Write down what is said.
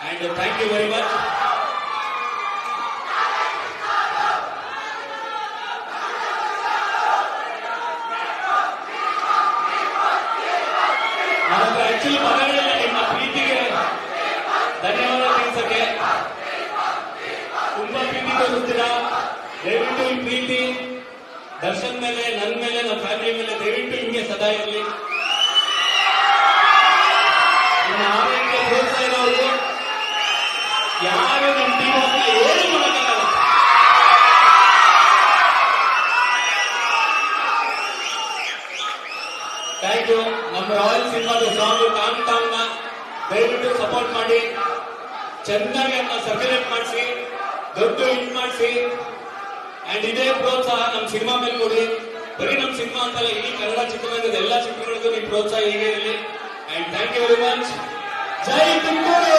And thank you very much actually ಮನೆಗಳಲ್ಲಿ ನಿಮ್ಮ ಪ್ರೀತಿಗೆ ಧನ್ಯವಾದ ತಿಳಿಸಕ್ಕೆ ತುಂಬಾ ಪ್ರೀತಿ ತೋರಿಸ್ತೀರಾ ದಯವಿಟ್ಟು ಈ ದರ್ಶನ್ ಮೇಲೆ ನನ್ನ ಮೇಲೆ ನಮ್ಮ ಫ್ಯಾಮಿಲಿ ಮೇಲೆ ದಯವಿಟ್ಟು ಹಿಂಗೆ ಸದಾ ಇರಲಿ ನಿಮ್ಮ ಆರೋಗ್ಯ ಪ್ರೋತ್ಸಾಹ ಇರೋರು ಯಾರು ನಮ್ಮ ಟೀಮ್ ಹತ್ರ ಏನು ಮಾಡೋಕ್ಕಾಗಲ್ಲ ಥ್ಯಾಂಕ್ ಯು ನಮ್ಮ ರಾಯಲ್ ಸಿನಿಮಾದ ಸಾಂಗ್ ಟಾಮ್ ಟಾಮ್ನ ದಯವಿಟ್ಟು ಸಪೋರ್ಟ್ ಮಾಡಿ. ಚೆನ್ನಾಗಿ ಅದನ್ನ ಸರ್ಕ್ಯುಲೇಟ್ ಮಾಡಿಸಿ, ದೊಡ್ಡ ಹಿಟ್ ಮಾಡಿಸಿ. ಅಂಡ್ ಇದೇ ಪ್ರೋತ್ಸಾಹ ನಮ್ಮ ಸಿನಿಮಾ ಮೇಲೆ ಕೊಡಿ ಬರೀ ನಮ್ಮ ಸಿನಿಮಾ ಅಂತಲ್ಲ, ಇಡೀ ಕನ್ನಡ ಚಿತ್ರರಂಗದ ಎಲ್ಲ ಚಿತ್ರಗಳಿಗೂ ನಿಮ್ಮ ಪ್ರೋತ್ಸಾಹ ಹೀಗೆ ಇರಲಿ. And thank you very much Jai Tumakuru!